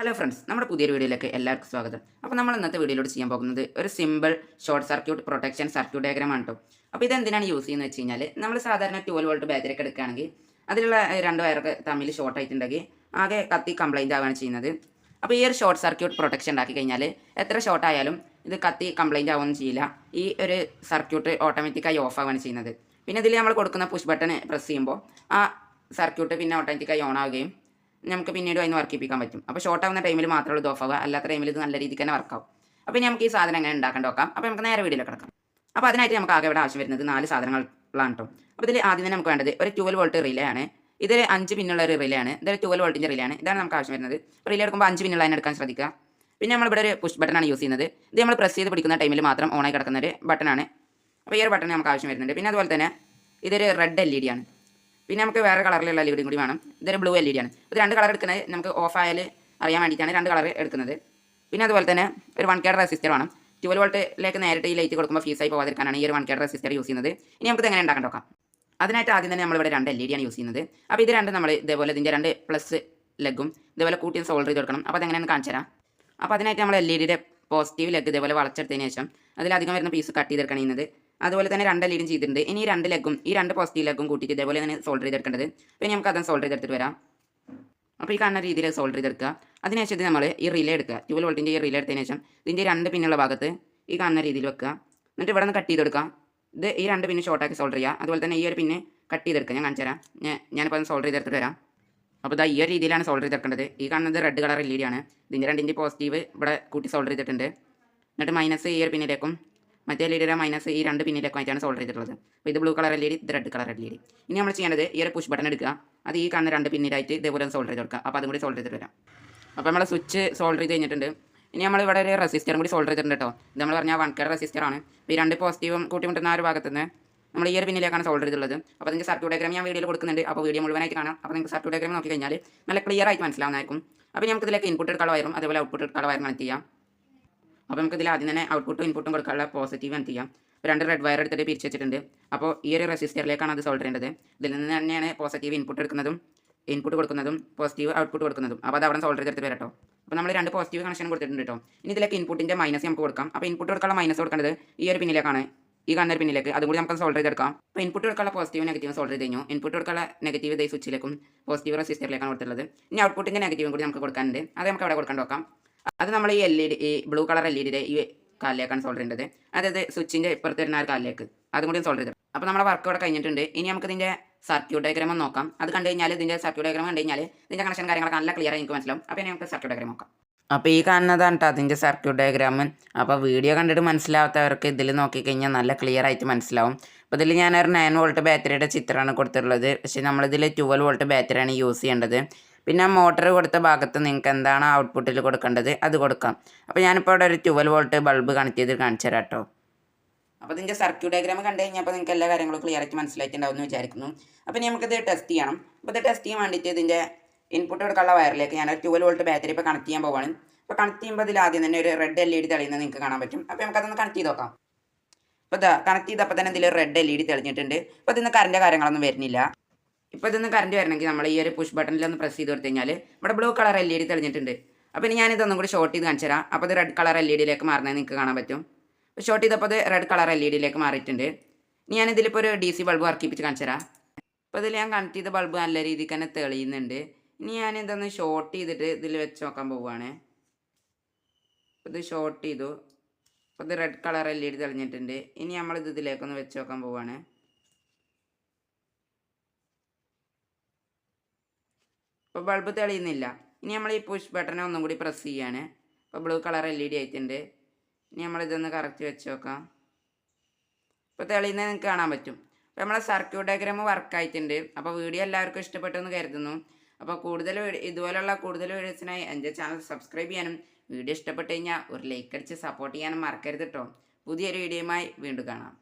Hello friends നമ്മുടെ പുതിയൊരു വീഡിയോയിലേക്ക് എല്ലാവർക്കും സ്വാഗതം. അപ്പോൾ നമ്മൾ ഇന്നത്തെ വീഡിയോയിലൂടെ ചെയ്യാൻ പോകുന്നത് ഒരു simple short circuit protection circuit diagram ആണ് കേട്ടോ അപ്പോൾ ഇത് എന്തിനാണ് യൂസ് ചെയ്യുന്നത് വെച്ച് കഴിഞ്ഞാൽ നമ്മൾ സാധാരണ ട്വൽവ് വോൾട്ട് ബാറ്ററി ഒക്കെ എടുക്കുകയാണെങ്കിൽ അതിലുള്ള രണ്ട് വയറൊക്കെ തമ്മിൽ ഷോർട്ട് ആയിട്ടുണ്ടെങ്കിൽ ആകെ കത്തി കംപ്ലൈന്റ് ആവുകയാണ് ചെയ്യുന്നത്. അപ്പോൾ ഈ ഒരു ഷോർട്ട് സർക്യൂട്ട് പ്രൊട്ടക്ഷൻ ഉണ്ടാക്കി കഴിഞ്ഞാൽ എത്ര ഷോർട്ട് ആയാലും ഇത് കത്തി കംപ്ലൈന്റ് ആവുകയൊന്നും ചെയ്യില്ല. ഈ ഒരു സർക്യൂട്ട് ഓട്ടോമാറ്റിക്കായി ഓഫ് ആവുകയാണ് ചെയ്യുന്നത്. പിന്നെ ഇതിൽ നമ്മൾ കൊടുക്കുന്ന പുഷ് ബട്ടൺ പ്രസ് ചെയ്യുമ്പോൾ ആ സർക്യൂട്ട് പിന്നെ ഓട്ടോമാറ്റിക്കായി ഓൺ ആവുകയും നമുക്ക് പിന്നീട് അതിന് വർക്ക് ചെയ്യിപ്പിക്കാൻ പറ്റും. അപ്പോൾ ഷോർട്ട് ആവുന്ന ടൈമിൽ മാത്രമേ ഇത് ഓഫ് ആവുക. അല്ലാത്ത ടൈമിൽ ഇത് നല്ല രീതിക്ക് തന്നെ വർക്കാവും അപ്പോൾ ഇനി നമുക്ക് ഈ സാധനം എങ്ങനെ ഉണ്ടാക്കാൻ നോക്കാം. അപ്പോൾ നമുക്ക് നേരെ വീഡിയോയിലേക്ക് കിടക്കാം. അപ്പോൾ അതിനായിട്ട് നമുക്ക് ആകെ ഇവിടെ ആവശ്യം വരുന്നത് നാല് സാധനങ്ങളാണ് കേട്ടോ അപ്പോൾ ഇതിൽ ആദ്യം തന്നെ നമുക്ക് വേണ്ടത് ഒരു ട്വൽവ് വോൾട്ട് റിലേ ആണ്. ഇതിൽ അഞ്ച് പിന്നുള്ള ഒരു റിലേ ആണ്. ഇതൊരു ട്വൽവ് വോൾട്ടിന്റെ റിലേ ആണ്. ഇതാണ് നമുക്ക് ആവശ്യം വരുന്നത്. റിലേ എടുക്കുമ്പോൾ അഞ്ച് പിന്നുള്ള അതിനെ എടുക്കാൻ ശ്രദ്ധിക്കുക. പിന്നെ നമ്മളിവിടെ ഒരു പുഷ് ബട്ടൺ ആണ് യൂസ് ചെയ്യുന്നത്. ഇത് നമ്മൾ പ്രസ് ചെയ്ത് പിടിക്കുന്ന ടൈമിൽ മാത്രം ഓണായി കിടക്കുന്ന ഒരു ബട്ടണാണ് അപ്പോൾ ഈ ഒരു ബട്ടൺ നമുക്ക് ആവശ്യം വരുന്നുണ്ട്. പിന്നെ അതുപോലെ തന്നെ ഇതൊരു റെഡ് എൽ ഇ ഡി ആണ്. പിന്നെ നമുക്ക് വേറെ കളറിലുള്ള എൽ ഇ ഡി കൂടി വേണം. ഇതൊരു ബ്ലൂ എൽ ഇ ഡി ആണ്. ഇത് രണ്ട് കളർ എടുക്കുന്നത് നമുക്ക് ഓഫ് ആയാൽ അറിയാൻ വേണ്ടിയിട്ടാണ് രണ്ട് കളർ എടുക്കുന്നത്. പിന്നെ അതുപോലെ തന്നെ ഒരു വൺ കേഡ് റെസിസ്റ്റർ വേണം. ട്വൽവ് വോൾട്ടിലേക്ക് നേരിട്ട് ഈ ലൈറ്റ് കൊടുക്കുമ്പോൾ ഫീസായി പോകാതിരിക്കാനാണ് ഈ ഒരു വൺ കേഡ് റെസിസ്റ്റർ യൂസ് ചെയ്യുന്നത്. ഇനി നമുക്ക് എങ്ങനെ ഉണ്ടാക്കാൻ നോക്കാം. അതിനായിട്ട് ആദ്യം തന്നെ നമ്മളിവിടെ രണ്ട് എൽ ഇ ഡി ആണ് യൂസ് ചെയ്യുന്നത്. അപ്പോൾ ഇത് രണ്ട് നമ്മൾ ഇതേപോലെ ഇതിന്റെ രണ്ട് പ്ലസ് ലെഗും ഇതേപോലെ കൂട്ടി സോൾഡർ ചെയ്ത് കൊടുക്കണം. അപ്പോൾ അതെങ്ങനെയാണ് കാണിച്ചു തരാം. അപ്പോൾ അതിനായിട്ട് നമ്മൾ എൽ ഇ ഡിയുടെ പോസിറ്റീവ് ലെഗ് ഇതേപോലെ വളച്ചെടുത്തതിന് ശേഷം അതിലധികം വരുന്ന പീസ് കട്ട് ചെയ്തെടുക്കണം ചെയ്യുന്നത് അതുപോലെ തന്നെ രണ്ട് ഇ ചെയ്തിട്ടുണ്ട്. ഇനി ഈ രണ്ട് ലെഗും ഈ രണ്ട് പോസിറ്റീവ് ലെഗും കൂട്ടിയിട്ട് ഇതേപോലെ തന്നെ സോൾഡർ ചെയ്തെടുക്കേണ്ടത്. പിന്നെ നമുക്ക് അതും സോൾഡർ ചെയ്തെടുത്തിട്ട് വരാം. അപ്പോൾ ഈ കാണുന്ന രീതിയിൽ സോൾഡർ ചെയ്തെടുക്കുക. അതിനുശേഷം നമ്മൾ ഈ റിലേ എടുക്കുക. ട്വൽവ് വോൾട്ടിന്റെ ഈ റിലേ എടുത്തതിന് ശേഷം ഇതിന്റെ രണ്ട് പിന്നുള്ള ഭാഗത്ത് ഈ കാണുന്ന രീതിയിൽ വെക്കുക. എന്നിട്ട് ഇവിടെ നിന്ന് കട്ട് ചെയ്തെടുക്കുക ഇത് ഈ രണ്ട് പിന്നെ ഷോർട്ടാക്കി സോൾഡർ ചെയ്യുക. അതുപോലെ തന്നെ ഈ ഒരു പിന്നെ കട്ട് ചെയ്തെടുക്കുക. ഞാൻ കാണിച്ചു തരാം ഞാൻ ഞാനിപ്പോൾ അത് സോൾഡർ ചെയ്തെടുത്തിട്ട് വരാം. അപ്പോൾ ഇതാ ഈ ഒരു രീതിയിലാണ് സോൾഡർ ചെയ്തെടുക്കേണ്ടത്. ഈ കാണുന്നത് red colour L E D ആണ്. ഇതിന്റെ രണ്ടിന്റെ പോസിറ്റീവ് ഇവിടെ കൂട്ടി സോൾഡർ ചെയ്തിട്ടുണ്ട്. എന്നിട്ട് മൈനസ് ഈ ഒരു പിന്നിലേക്കും മറ്റേ എൽ ഇ ഡിയുടെ മൈനസ് ഈ രണ്ട് പിന്നിലേക്ക് ആയിട്ടാണ് സോൾഡർ ചെയ്തിട്ടുള്ളത്. അപ്പോൾ ഇത് blue colour L E D ഇത് red colour L E D ഇനി നമ്മൾ ചെയ്യേണ്ടത് ഈ ഒരു പുഷ് ബട്ടൺ എടുക്കുക. അത് ഈ കാണുന്ന രണ്ട് പിന്നിലായിട്ട് ഇതേപോലെ സോൾഡർ ചെയ്ത് കൊടുക്കുക. അപ്പോൾ അതും കൂടി സോൾഡർ ചെയ്തിട്ട് വരാം. അപ്പോൾ നമ്മൾ സ്വിച്ച് സോൾഡർ ചെയ്ത് കഴിഞ്ഞിട്ടുണ്ട്. ഇനി നമ്മൾ ഇവിടെ ഒരു റെസിസ്റ്ററും കൂടി സോൾഡർ ചെയ്തിട്ടുണ്ട് കേട്ടോ ഇത് നമ്മൾ പറഞ്ഞാൽ വൺ കെയർ റെസിസ്റ്റർ ആണ്. ഈ രണ്ട് പോസിറ്റീവും കൂട്ടിമുട്ടുന്ന ആ ഒരു ഭാഗത്ത് നിന്ന് നമ്മൾ ഈ ഒരു പിന്നിലേക്കാണ് സോൾഡർ ചെയ്തിട്ടുള്ളത്. അപ്പോൾ നിങ്ങൾക്ക് സർക്യൂട്ട് ഡയഗ്രാം ഞാൻ വീഡിയോയിൽ കൊടുക്കുന്നുണ്ട്. അപ്പോൾ വീഡിയോ മുഴുവനായിട്ട് കാണാം. അപ്പോൾ നിങ്ങൾക്ക് സർക്യൂട്ട് ഡയഗ്രാം നോക്കി കഴിഞ്ഞാൽ നല്ല ക്ലിയർ ആയിട്ട് മനസ്സിലാവുന്നതായിരിക്കും. അപ്പോൾ നമുക്ക് ഇതിലേക്ക് ഇൻപുട്ട് എടുക്കാനുള്ള വയറും അതുപോലെ ഔട്ട്പുട്ട് എടുക്കാനുള്ള വയറും കണക്ട് ചെയ്യാം. അപ്പോൾ നമുക്ക് ഇതിൽ ആദ്യം തന്നെ ഔട്ട്പുട്ടും ഇൻപുട്ടും കൊടുക്കാനുള്ള പോസിറ്റീവ് എന്ത് ചെയ്യാം? രണ്ട് റെഡ് വയർ എടുത്തിട്ട് പിരിച്ച് വെച്ചിട്ടുണ്ട്. അപ്പോൾ ഈ ഒരു റെസിസ്റ്ററിലേക്കാണ് അത് സോൾവ് ചെയ്യേണ്ടത്. ഇതിൽ നിന്ന് തന്നെയാണ് പോസിറ്റീവ് ഇൻപുട്ട് എടുക്കുന്നതും ഇൻപുട്ട് കൊടുക്കുന്നതും പോസിറ്റീവ് ഔട്ട്പുട്ട് കൊടുക്കുന്നതും. അപ്പോൾ അത് അവിടെ സോൾഡർ ചെയ്തെടുത്ത് വരട്ടോ. അപ്പോൾ നമ്മൾ രണ്ട് പോസിറ്റീവ് കണക്ഷൻ കൊടുത്തിട്ടുണ്ട് കേട്ടോ. ഇനി ഇതിലേക്ക് ഇൻപുട്ടിന്റെ മൈനസ് നമുക്ക് കൊടുക്കാം. അപ്പോൾ ഇൻപുട്ട് കൊടുക്കാനുള്ള മൈനസ് കൊടുക്കേണ്ടത് ഈ ഒരു പിന്നിലേക്കാണ്. ഈ കാണുന്ന പിന്നിലേക്ക്. അതും കൂടി നമുക്ക് സോൾഡർ ചെയ്തെടുക്കാം. അപ്പോൾ ഇൻപുട്ട് കൊടുക്കാനുള്ള പോസിറ്റീവ് നെഗറ്റീവ് സോൾഡർ ചെയ്ത് കഴിഞ്ഞു. ഇൻപുട്ട് കൊടുക്കാനുള്ള നെഗറ്റീവ് ഇതേ സ്വിച്ചിലേക്കും പോസിറ്റീവ് റെസിസ്റ്ററിലേക്കാണ് കൊടുത്തുള്ളത് ഇനി ഔട്ട്പുട്ടിന്റെ നെഗറ്റീവും കൂടി നമുക്ക് കൊടുക്കാനുണ്ട്. അത് നമുക്ക് അവിടെ കൊടുക്കാൻ നോക്കാം. അത് നമ്മൾ ഈ എൽ ഇ ഡി ഈ ബ്ലൂ കളർ എൽ ഇ ഡിയുടെ ഈ കാലിലേക്കാണ് സോൾഡർ ചെയ്യേണ്ടത് അതായത് സ്വിച്ചിന്റെ ഇപ്പുറത്ത് വരുന്ന ആ കാലിലേക്ക്. അതും കൂടി സോൾഡർ ചെയ്തു. അപ്പോൾ നമ്മുടെ വർക്ക് ഇവിടെ കഴിഞ്ഞിട്ടുണ്ട്. ഇനി നമുക്ക് ഇതിന്റെ സർക്യൂട്ട് ഡയഗ്രാം ഒന്ന് നോക്കാം. അത് കണ്ടു കഴിഞ്ഞാൽ ഇതിന്റെ സർക്യൂട്ട് ഡയഗ്രാം കണ്ടു കഴിഞ്ഞാൽ ഇതിന്റെ കണക്ഷൻ കാര്യങ്ങളൊക്കെ നല്ല ക്ലിയർ ആയി എനിക്ക് മനസ്സിലാവും. അപ്പോൾ ഇനി നമുക്ക് സർക്യൂട്ട് ഡയഗ്രാം നോക്കാം. അപ്പോൾ ഈ കാണുന്നതാണ് കേട്ടോ അതിന്റെ സർക്യൂട്ട് ഡയഗ്രാം അപ്പോൾ വീഡിയോ കണ്ടിട്ട് മനസ്സിലാവാത്തവർക്ക് ഇതിൽ നോക്കിക്കഴിഞ്ഞാൽ നല്ല ക്ലിയർ ആയിട്ട് മനസ്സിലാവും. അപ്പോൾ ഇതിൽ ഞാനൊരു നയൻ വോൾട്ട് ബാറ്ററിയുടെ ചിത്രമാണ് കൊടുത്തിട്ടുള്ളത്. പക്ഷേ നമ്മളിതിൽ ട്വൽവ് വോൾട്ട് ബാറ്ററിയാണ് യൂസ് ചെയ്യേണ്ടത്. പിന്നെ മോട്ടർ കൊടുത്ത ഭാഗത്ത് നിങ്ങൾക്ക് എന്താണ് ഔട്ട്പുട്ടിൽ കൊടുക്കേണ്ടത്? അത് കൊടുക്കാം. അപ്പോൾ ഞാനിപ്പോൾ അവിടെ ഒരു ട്വൽവ് വോൾട്ട് ബൾബ് കണക്ട് ചെയ്ത് കാണിച്ചു തരാം കേട്ടോ അപ്പോൾ നിങ്ങൾക്ക് സർക്യൂട്ട് ഡയഗ്രാം കണ്ടു കഴിഞ്ഞാൽ അപ്പോൾ നിങ്ങൾക്ക് എല്ലാ കാര്യങ്ങളും ക്ലിയർ ആയിട്ട് മനസ്സിലായിട്ടുണ്ടാവും എന്ന് വിചാരിക്കുന്നു. അപ്പോൾ നമുക്കിത് ടെസ്റ്റ് ചെയ്യണം. അപ്പോൾ ഇത് ടെസ്റ്റ് ചെയ്യാൻ വേണ്ടിയിട്ട് ഇതിന്റെ ഇൻപുട്ട് കൊടുക്കാനുള്ള വയറിലേക്ക് ഞാൻ ഒരു ട്വൽവ് വോൾട്ട് ബാറ്ററി ഇപ്പോൾ കണക്ട് ചെയ്യാൻ പോവാണ്. അപ്പോൾ കണക്ട് ചെയ്യുമ്പോൾ ഇതിൽ ആദ്യം തന്നെ ഒരു റെഡ് എൽ ഇ ഡി തെളിയുന്നത് നിങ്ങൾക്ക് കാണാൻ പറ്റും. അപ്പോൾ നമുക്കതൊന്ന് കണക്ട് ചെയ്ത് നോക്കാം. അപ്പോൾ ഇതാ കണക്ട് ചെയ്തപ്പോൾ തന്നെ ഇതിൽ റെഡ് എൽ ഇ ഡി തെളിഞ്ഞിട്ടുണ്ട്. അപ്പോൾ ഇതിന്ന് കറണ്ട് കാര്യങ്ങളൊന്നും വരുന്നില്ല. ഇപ്പോൾ ഇതൊന്ന് കറണ്ട് വരണമെങ്കിൽ നമ്മൾ ഈ ഒരു പുഷ് ബട്ടണിൽ ഒന്ന് പ്രസ് ചെയ്ത് കൊടുത്തു കഴിഞ്ഞാൽ ഇവിടെ blue colour L E D തെളിഞ്ഞിട്ടുണ്ട്. അപ്പോൾ ഇനി ഞാനിതൊന്നും കൂടി ഷോർട്ട് ചെയ്ത് കാണിച്ചു തരാം. അപ്പോൾ ഇത് റെഡ് കളർ എൽ ഇ ഡിയിലേക്ക് മാറുന്നത് നിങ്ങൾക്ക് കാണാൻ പറ്റും. അപ്പോൾ ഷോർട്ട് ചെയ്തപ്പോൾ ഇത് റെഡ് കളർ എൽ ഇ ഡിയിലേക്ക് മാറിയിട്ടുണ്ട്. ഇനി ഞാനിതിലിപ്പോൾ ഒരു ഡി സി ബൾബ് വർക്കിപ്പിച്ച് കാണിച്ചു തരാം. അപ്പോൾ ഇതിൽ ഞാൻ കണക്ട് ചെയ്ത ബൾബ് നല്ല രീതിക്ക് തന്നെ തെളിയുന്നുണ്ട്. ഇനി ഞാൻ ഇതൊന്ന് ഷോർട്ട് ചെയ്തിട്ട് ഇതിൽ വെച്ച് നോക്കാൻ പോവുകയാണ് ഇത് ഷോർട്ട് ചെയ്തു. അപ്പോൾ ഇത് red colour L E D തെളിഞ്ഞിട്ടുണ്ട്. ഇനി നമ്മളിത് ഇതിലേക്കൊന്ന് വെച്ച് നോക്കാൻ പോവുകയാണ് ഇപ്പോൾ ബൾബ് തെളിയുന്നില്ല. ഇനി നമ്മൾ ഈ പുഷ് ബട്ടനെ ഒന്നും കൂടി പ്രസ് ചെയ്യാണ്. ഇപ്പോൾ blue colour L E D ആയിട്ടുണ്ട്. ഇനി നമ്മളിതൊന്ന് കറക്റ്റ് വെച്ച് നോക്കാം. ഇപ്പോൾ തെളിയുന്നത് നിങ്ങൾക്ക് കാണാൻ പറ്റും. അപ്പോൾ നമ്മളെ സർക്യൂട്ട് ഡയഗ്രാം വർക്ക് ആയിട്ടുണ്ട്. അപ്പോൾ വീഡിയോ എല്ലാവർക്കും ഇഷ്ടപ്പെട്ടു എന്ന് കരുതുന്നു. അപ്പോൾ കൂടുതൽ ഇതുപോലുള്ള കൂടുതൽ വീഡിയോസിനായി എന്റെ ചാനൽ സബ്സ്ക്രൈബ് ചെയ്യാനും വീഡിയോ ഇഷ്ടപ്പെട്ട് കഴിഞ്ഞാൽ ഒരു ലൈക്ക് അടിച്ച് സപ്പോർട്ട് ചെയ്യാനും മറക്കരുത് കേട്ടോ പുതിയൊരു വീഡിയോയുമായി വീണ്ടും കാണാം.